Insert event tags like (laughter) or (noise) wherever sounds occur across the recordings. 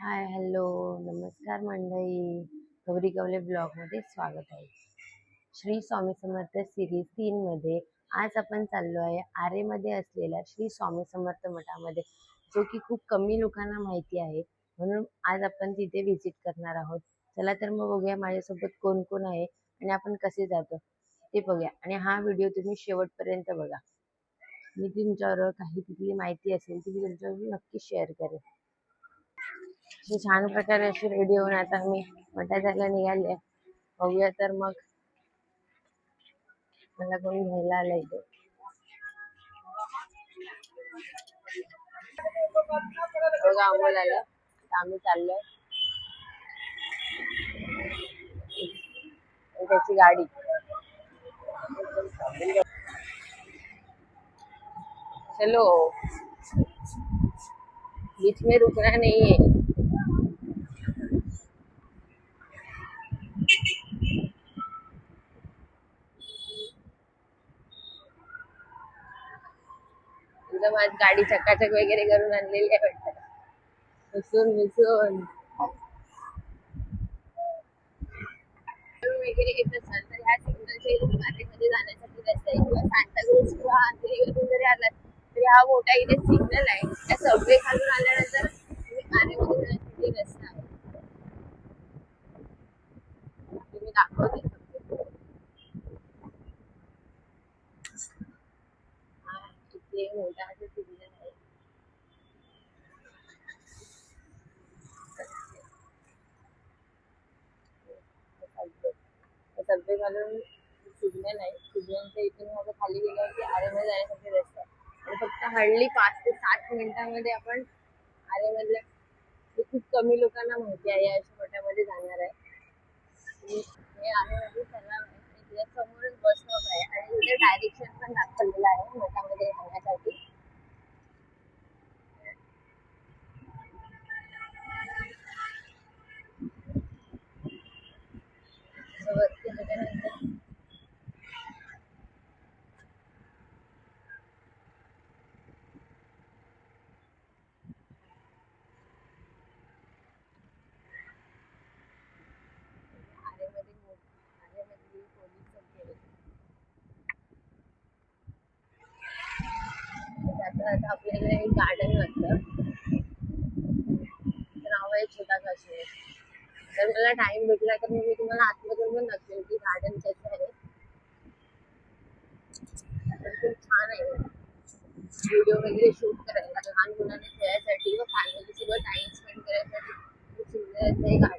Hi hello नमस्कार मंडळी. गौरी गवले ब्लॉगमध्ये स्वागत आहे. श्री स्वामी समर्थ सिरीज तीनमध्ये आज आपण चाललो आहे आरेमध्ये असलेल्या श्री स्वामी समर्थ मठामध्ये जो की खूप कमी लोकांना माहिती आहे. म्हणून आज आपण तिथे व्हिजिट करणार आहोत. चला तर मग बघूया माझ्यासोबत कोण कोण आहे आणि आपण कसे जातो ते बघूया. आणि हा व्हिडिओ तुम्ही शेवटपर्यंत बघा. मी तुमच्यावर काही तिथली माहिती असेल ती मी तुमच्यावर नक्की शेअर करेन. छान प्रकारे अशी रेडी होऊन आता मठात जायला निघाले बघूया तर मग मला कोण घ्यायला आलं इथे बघा अमोल आलं आम्ही चाललोय त्याची गाडी चलो बीच में रुकना नहीं है एकदम आज गाडी चकाचक वगैरे करून आणलेली आहे वाटतं. बसून बसून. वगैरे येत असाल तर ह्या सिग्नलच्या इथे मार्केटमध्ये जाण्यासाठी रस्ता आहे. किंवा सांताक्रूज किंवा अंधेरीवरून जरी आलात तरी हा मोठा इथे सिग्नल आहे. त्या सबवे खालून आल्यानंतर तुम्ही आरेमध्ये जाण्यासाठी रस्ता आहे. तुम्ही दाखवते subway. हा इथे मोठा असं सिग्नल आहे सबवे घालून सिग्नल आहे सिग्नलच्या इथून मग खाली गेल्यावरती आरेमध्ये जाण्यासाठी रस्ता आणि फक्त हळली पाच ते सात मिनिटांमध्ये आपण आरेमधल्या जे खूप कमी लोकांना माहिती आहे या अशा मठामध्ये जाणार आहे आणि हे आरेमध्ये त्यांना समोरच बस स्टॉप आहे आणि इथे डायरेक्शन पण तर मला टाइम भेटला तर मी तुम्हाला आतमध्ये पण दाखवेल की गार्डन कसं आहे. छान आहे. व्हिडिओ वगैरे शूट करायला, लहान मुलांना खेळायसाठी व फॅमिली सोबत टाइम स्पेंड करायसाठी खूप सुंदर असं गार्डन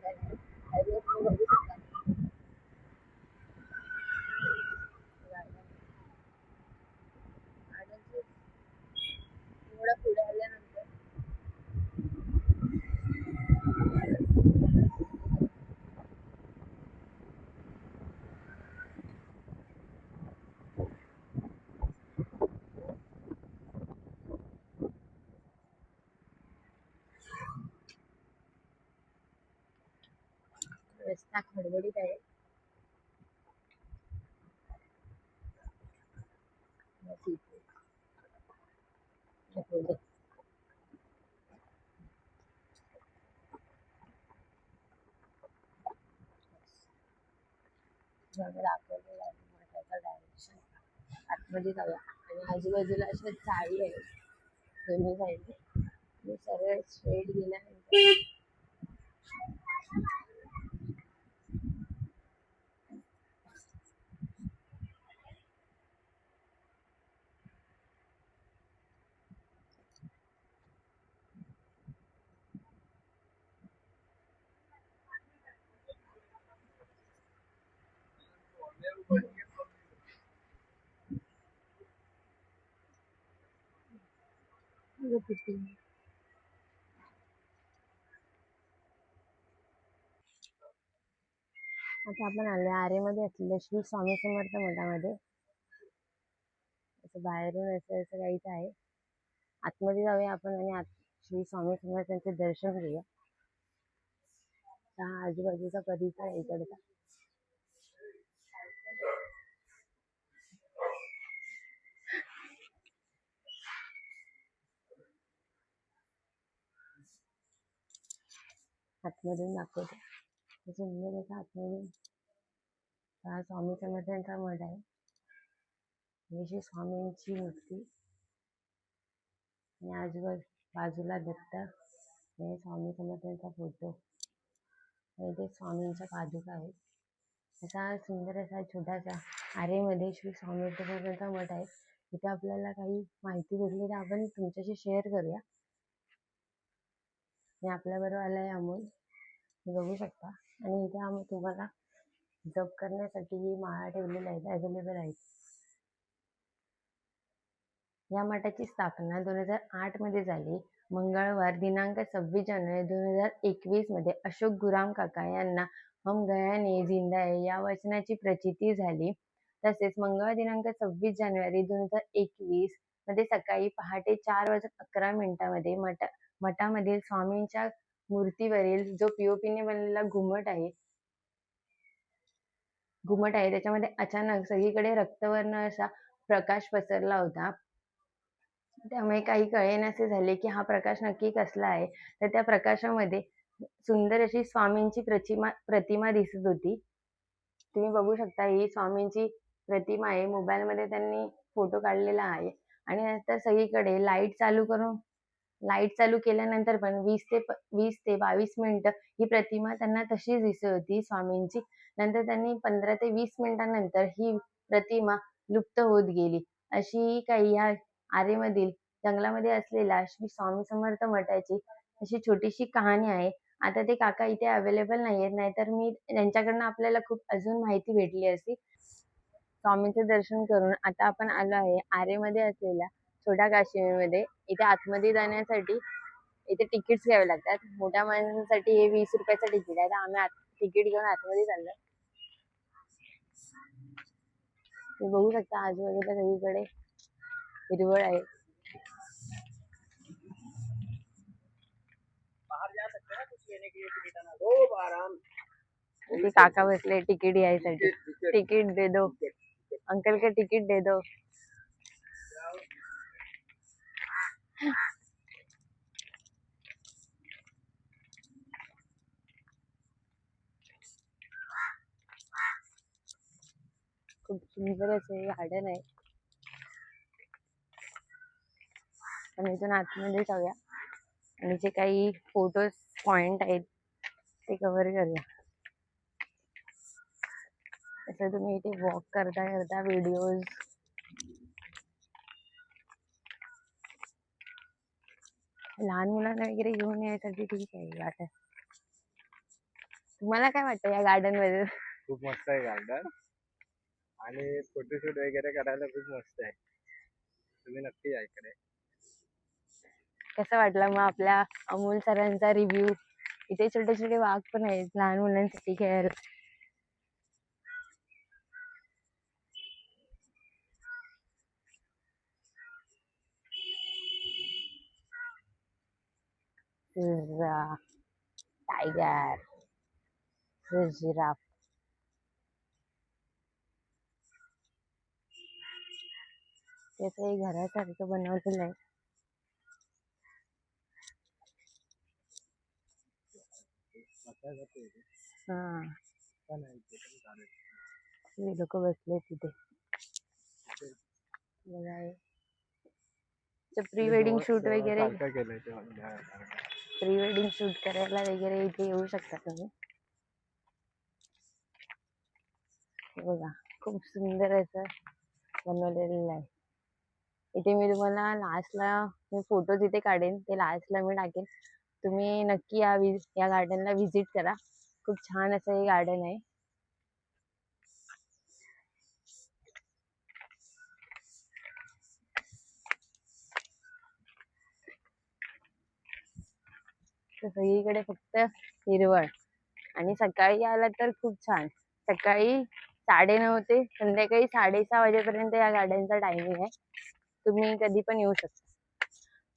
रस्ता खडबडीत आहे. डायरेक्शन आतमध्ये जाऊया. आणि आजूबाजूला अशा चाळी आहे दोन्ही साईडने आणि सरळ स्ट्रेट गेल्यानंतर आता आपण आलोय आरेमध्ये असलेल्या श्री स्वामी समर्थ मठामध्ये. असं बाहेरून असं असं काहीच आहे. आतमध्ये जाऊया आपण आणि आत श्री स्वामी समर्थांचे दर्शन घेऊया. आजूबाजूचा परिसर इकडचा. आतमधून दाखवते. हे सुंदर असं आतमधून. हा स्वामी समर्थांचा मठ आहे. श्री स्वामींची मूर्ती. आणि आजूबाजू बाजूला दत्त. आणि स्वामी समर्थांचा फोटो. आणि ते स्वामींच्या पादुका आहेत. असा सुंदर असा छोटासा आरेमध्ये श्री स्वामी समर्थांचा मठ आहे. इथे आपल्याला काही माहिती भेटली तर आपण तुमच्याशी शेअर करूया. आणि आपल्याबरोबर आलाय अमोल. बघू शकता. आणि इथे आम्ही तुम्हाला जप करण्यासाठी ही माळा ठेवलेल्या आहेत अवेलेबल आहेत. या मठाची स्थापना दोन हजार आठमध्ये झाली. मंगळवार दिनांक सव्वीस जानेवारी दोन हजार एकवीसमध्ये अशोक गुराम काका यांना हम गयाने जिंदा आहे या वचनाची प्रचिती झाली. तसेच मंगळवार दिनांक सव्वीस जानेवारी दोन हजार एकवीसमध्ये सकाळी पहाटे चार वाजून अकरा मिनिटांमध्ये मठ मठामधील स्वामींच्या मूर्तीवरील जो पीओपीने बनलेला घुमट आहे घुमट आहे त्याच्यामध्ये अचानक सगळीकडे रक्तवर्ण असा प्रकाश पसरला होता. त्यामुळे काही कळेनासे झाले की हा प्रकाश नक्की कसला आहे. तर त्या प्रकाशामध्ये सुंदर अशी स्वामींची प्रतिमा प्रतिमा दिसत होती. तुम्ही बघू शकता ही स्वामींची प्रतिमा आहे. मोबाईलमध्ये त्यांनी फोटो काढलेला आहे. आणि नंतर सगळीकडे लाइट चालू करून लाइट चालू केल्यानंतर पण वीस ते वीस ते बावीस मिनिटं ही प्रतिमा त्यांना तशीच दिसत होती स्वामींची. नंतर त्यांनी पंधरा ते वीस मिनिटांनंतर ही प्रतिमा लुप्त होत गेली. अशी काही ह्या आरेमधील जंगलामध्ये असलेल्या श्री स्वामी समर्थ मठाची अशी छोटीशी कहाणी आहे. आता ते काका इथे अवेलेबल नाही आहेत नाहीतर मी त्यांच्याकडनं आपल्याला खूप अजून माहिती भेटली असती स्वामींचे दर्शन करून आता आपण आलो आहे आरेमध्ये असलेल्या छोट्या काश्मीरमध्ये इथे आतमध्ये जाण्यासाठी इथे तिकीट्स घ्यावे लागतात. मोठ्या माणसांसाठी हे वीस रुपयाचं तिकीट आहे. तर आम्ही तिकीट घेऊन आतमध्ये चाललो तुम्ही बघू शकता आजूबाजूला सगळीकडे हिरवळ आहे. बाहर जा सकते हैं काका बसले तिकीट घ्यायसाठी. टिकट तिकीट दे दो. अंकल का तिकीट दे दो. खूप सुंदर असे गार्डन आहे. आणि इथून आतमध्ये जाऊया. आणि जे काही फोटोज पॉइंट आहेत ते कव्हर करूया. तसं तुम्ही इथे वॉक करता करता व्हिडिओज लहान मुलांना वगैरे घेऊन यायसाठी ठीक आहे गार्डन तुम्हाला काय वाटतं या गार्डनमध्ये खूप मस्त आहे गार्डन आणि फोटोशूट वगैरे करायला खूप मस्त आहे. तुम्ही नक्की या इकडे. कसं वाटलं मग आपल्या अमोल सरांचा रिव्ह्यू इथे छोटे छोटे वाघ पण आहेत लहान मुलांसाठी खेळायला. टायगर जिराफ त्याचं एक घरासारखं बनवलेलं आहे हा लोक बसले तिथे हे. प्री वेडिंग शूट वगैरे प्री वेडिंग शूट करायला वगैरे इथे येऊ शकता तुम्ही. बघा खूप सुंदर असं बनवलेलं आहे. इथे मी तुम्हाला लास्टला मी फोटो तिथे काढेन ते लास्टला मी टाकेन. तुम्ही नक्की या या गार्डनला व्हिजिट करा. खूप छान असं हे गार्डन आहे. सगळीकडे फक्त हिरवळ. आणि सकाळी आला तर खूप छान. सकाळी साडे नऊ ते संध्याकाळी साडेसहा वाजेपर्यंत या गार्डनचा टायमिंग आहे. तुम्ही कधी पण येऊ शकता.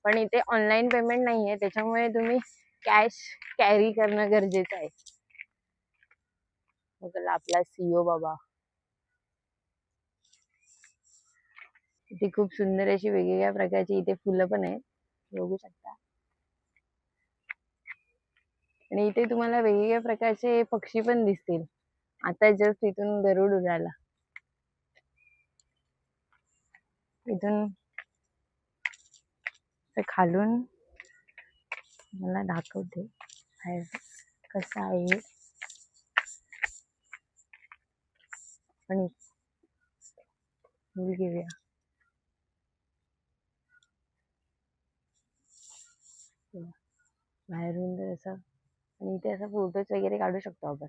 पण इथे ऑनलाईन पेमेंट नाही आहे त्याच्यामुळे तुम्ही कॅश कॅरी करणं गरजेचं आहे. आपला सीओ बाबा. इथे खूप सुंदर अशी वेगवेगळ्या प्रकारची इथे फुलं पण आहेत. बघू शकता. आणि इथे तुम्हाला वेगवेगळ्या प्रकारचे पक्षी पण दिसतील. आता जस्ट इथून गरुड उडाला. इथून ते खालून मला दाखवते. कसं आहे आणि घेऊया बाहेरून तर असं आणि इथे असं फोटोज वगैरे काढू शकतो आपण.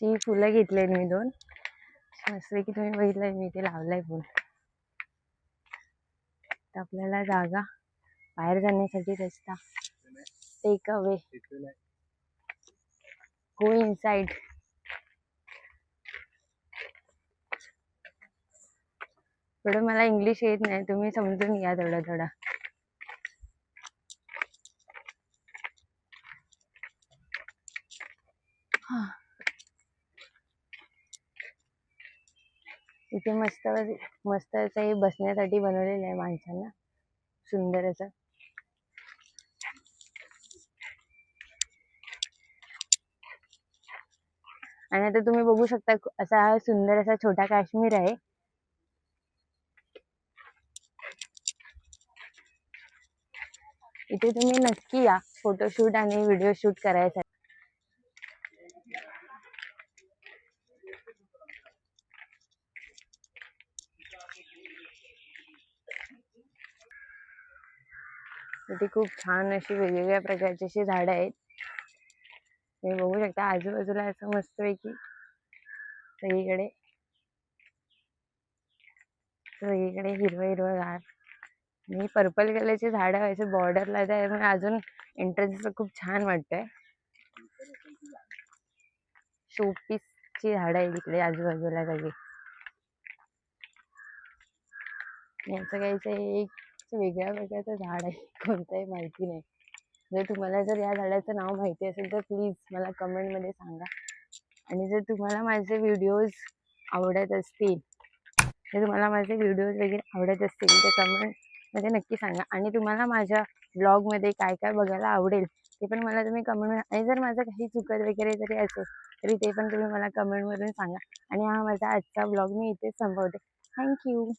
अशी फुलं घेतली मी दोन. मस्त की तुम्ही बघितलंय मी ते लावलंय फुल तर आपल्याला जागा बाहेर जाण्यासाठी रस्ता. टेक अवे इथून आहे. गो इनसाइड थोडं मला इंग्लिश येत नाही तुम्ही समजून घ्या थोडं थोडं. इथे मस्त मस्त असं हे बसण्यासाठी बनवलेलं आहे माणसांना. सुंदर असं. आणि आता तुम्ही बघू शकता असा हा सुंदर असा छोटा काश्मीर आहे. इथे तुम्ही नक्की या फोटोशूट आणि व्हिडिओ शूट करायसाठी. इथे खूप छान अशी वेगवेगळ्या प्रकारची अशी झाडं आहेत. तुम्ही बघू शकता आजूबाजूला असं मस्तपैकी सगळीकडे सगळीकडे हिरवं हिरवं गार. आणि पर्पल कलरचे झाडं असे बॉर्डरला त्यामुळे अजून एंट्रन्सला खूप छान वाटतंय. शोपीसची झाडं आहे तिकडे आजूबाजूला सगळी. यांचं काहीच एक वेगळ्या प्रकारचं झाड आहे (laughs) कोणतंही माहिती नाही. जर तुम्हाला जर या झाडाचं नाव माहिती असेल तर प्लीज मला कमेंटमध्ये सांगा. आणि जर तुम्हाला माझे व्हिडिओज आवडत असतील जर तुम्हाला माझे व्हिडिओज वगैरे आवडत असतील तर कमेंटमध्ये नक्की सांगा. आणि तुम्हाला माझ्या ब्लॉगमध्ये काय काय बघायला आवडेल ते पण मला तुम्ही कमेंट आणि जर माझं काही चुकत वगैरे जरी असेल तरी ते पण तुम्ही मला कमेंटमधून सांगा. आणि हा माझा आजचा ब्लॉग मी इथेच संपवते. थँक्यू